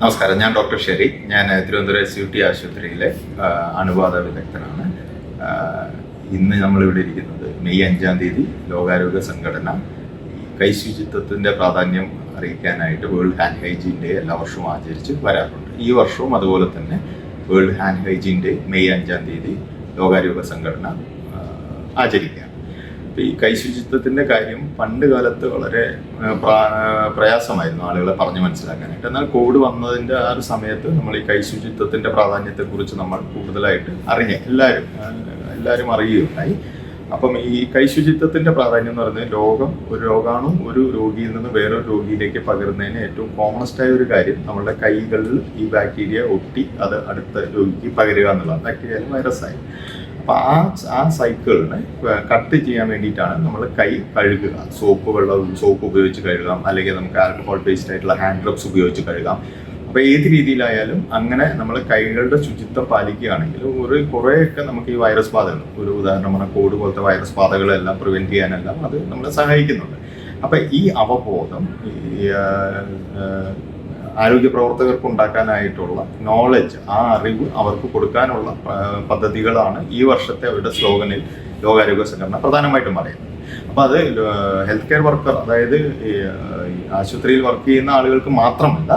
നമസ്കാരം. ഞാൻ doctor Sherry. ഞാൻ തിരുവനന്തപുരം എസ് യു ടി ആശുപത്രിയിലെ അണുബാധ വിദഗ്ധനാണ്. ഇന്ന് നമ്മളിവിടെ ഇരിക്കുന്നത് മെയ് അഞ്ചാം തീയതി ലോകാരോഗ്യ സംഘടന കൈ ശുചിത്വത്തിന്റെ പ്രാധാന്യം അറിയിക്കാനായിട്ട് വേൾഡ് ഹാൻഡ് ഹൈജീൻ ഡേ എല്ലാ വർഷവും ആചരിച്ച് വരാറുണ്ട്. ഈ വർഷവും അതുപോലെ തന്നെ world hand hygiene day May അഞ്ചാം തീയതി ലോകാരോഗ്യ സംഘടന ആചരിക്കുകയാണ്. ഇപ്പൊ ഈ കൈശുചിത്വത്തിന്റെ കാര്യം പണ്ട് കാലത്ത് വളരെ പ്രയാസമായിരുന്നു ആളുകളെ പറഞ്ഞു മനസ്സിലാക്കാനായിട്ട്. എന്നാൽ കോവിഡ് വന്നതിന്റെ ആ ഒരു സമയത്ത് നമ്മൾ ഈ കൈശുചിത്വത്തിന്റെ പ്രാധാന്യത്തെക്കുറിച്ച് നമ്മൾ കൂടുതലായിട്ട് അറിഞ്ഞ എല്ലാവരും എല്ലാവരും അറിയുകയുണ്ടായി. അപ്പം ഈ കൈശുചിത്വത്തിന്റെ പ്രാധാന്യം എന്ന് പറയുന്നത് രോഗം ഒരു രോഗാണു ഒരു രോഗിയിൽ നിന്ന് വേറൊരു രോഗിയിലേക്ക് പകരുന്നതിന് ഏറ്റവും കോമണസ്റ്റ് ആയ ഒരു കാര്യം നമ്മുടെ കൈകളിൽ ഈ ബാക്ടീരിയ ഒട്ടി അത് അടുത്ത രോഗിക്ക് പകരുക എന്നുള്ളതാണ്. ബാക്ടീരിയ വൈറസായി അപ്പൊ ആ സൈക്കിളിനെ കട്ട് ചെയ്യാൻ വേണ്ടിയിട്ടാണ് നമ്മൾ കൈ കഴുകുക. സോപ്പ് വെള്ളം സോപ്പ് ഉപയോഗിച്ച് കഴുകാം. അല്ലെങ്കിൽ നമുക്ക് ആൽക്കഹോൾ ബേസ്ഡ് ആയിട്ടുള്ള ഹാൻഡ് ഗ്ലബ്സ് ഉപയോഗിച്ച് കഴുകാം. അപ്പൊ ഏത് രീതിയിലായാലും അങ്ങനെ നമ്മൾ കൈകളുടെ ശുചിത്വം പാലിക്കുകയാണെങ്കിൽ ഒരു കുറേയൊക്കെ നമുക്ക് ഈ വൈറസ് ബാധകൾ ഒരു ഉദാഹരണം പറഞ്ഞാൽ കോവിഡ് പോലത്തെ വൈറസ് ബാധകളെല്ലാം പ്രിവെന്റ് ചെയ്യാനെല്ലാം അത് നമ്മളെ സഹായിക്കുന്നുണ്ട്. അപ്പൊ ഈ അവബോധം ആരോഗ്യ പ്രവർത്തകർക്ക് ഉണ്ടാക്കാനായിട്ടുള്ള നോളജ് ആ അറിവ് അവർക്ക് കൊടുക്കാനുള്ള പദ്ധതികളാണ് ഈ വർഷത്തെ അവരുടെ സ്ലോഗനിൽ ലോകാരോഗ്യ സംഘടന പ്രധാനമായിട്ടും പറയുന്നത്. അപ്പൊ അത് ഹെൽത്ത് കെയർ വർക്കർ അതായത് ആശുപത്രിയിൽ വർക്ക് ചെയ്യുന്ന ആളുകൾക്ക് മാത്രമല്ല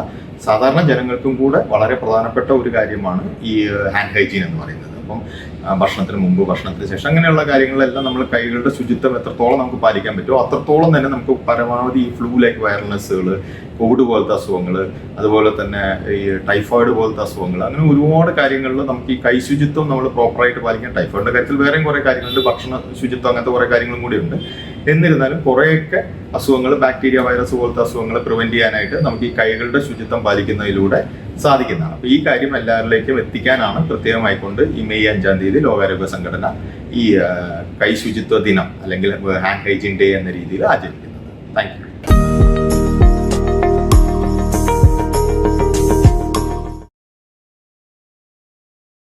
സാധാരണ ജനങ്ങൾക്കും കൂടെ വളരെ പ്രധാനപ്പെട്ട ഒരു കാര്യമാണ് ഈ ഹാൻഡ് ഹൈജീൻ എന്ന് പറയുന്നത്. അപ്പം ആ, ഭക്ഷണത്തിന് മുമ്പ് ഭക്ഷണത്തിന് ശേഷം അങ്ങനെയുള്ള കാര്യങ്ങളെല്ലാം നമ്മൾ കൈകളുടെ ശുചിത്വം എത്രത്തോളം നമുക്ക് പാലിക്കാൻ പറ്റുമോ അത്രത്തോളം തന്നെ നമുക്ക് പരമാവധി ഈ ഫ്ലൂ ലൈക്ക് വൈറൽനെസ്സുകൾ കോവിഡ് പോലത്തെ അസുഖങ്ങൾ അതുപോലെ തന്നെ ഈ ടൈഫോയിഡ് പോലത്തെ അസുഖങ്ങൾ അങ്ങനെ ഒരുപാട് കാര്യങ്ങളിൽ നമുക്ക് ഈ കൈ ശുചിത്വം നമ്മൾ പ്രോപ്പറായിട്ട് പാലിക്കാൻ ടൈഫോയിഡിന്റെ കാര്യത്തിൽ വേറെയും കുറേ കാര്യങ്ങളുണ്ട് ഭക്ഷണ ശുചിത്വം അങ്ങനത്തെ കുറേ കാര്യങ്ങളും കൂടിയുണ്ട്. എന്നിരുന്നാലും കുറേയൊക്കെ അസുഖങ്ങൾ ബാക്ടീരിയ വൈറസ് പോലത്തെ അസുഖങ്ങൾ പ്രിവെന്റ് ചെയ്യാനായിട്ട് നമുക്ക് ഈ കൈകളുടെ ശുചിത്വം പാലിക്കുന്നതിലൂടെ സാധിക്കുന്നതാണ്. അപ്പൊ ഈ കാര്യം എല്ലാവരിലേക്കും എത്തിക്കാനാണ് പ്രത്യേകമായിക്കൊണ്ട് ഈ മെയ് അഞ്ചാം തീയതി ലോകാരോഗ്യ സംഘടന ഈ കൈ ശുചിത്വ ദിനം അല്ലെങ്കിൽ ഹാൻഡ് ഹൈജീൻ ഡേ എന്ന രീതിയിൽ ആചരിക്കുന്നത്. Thank you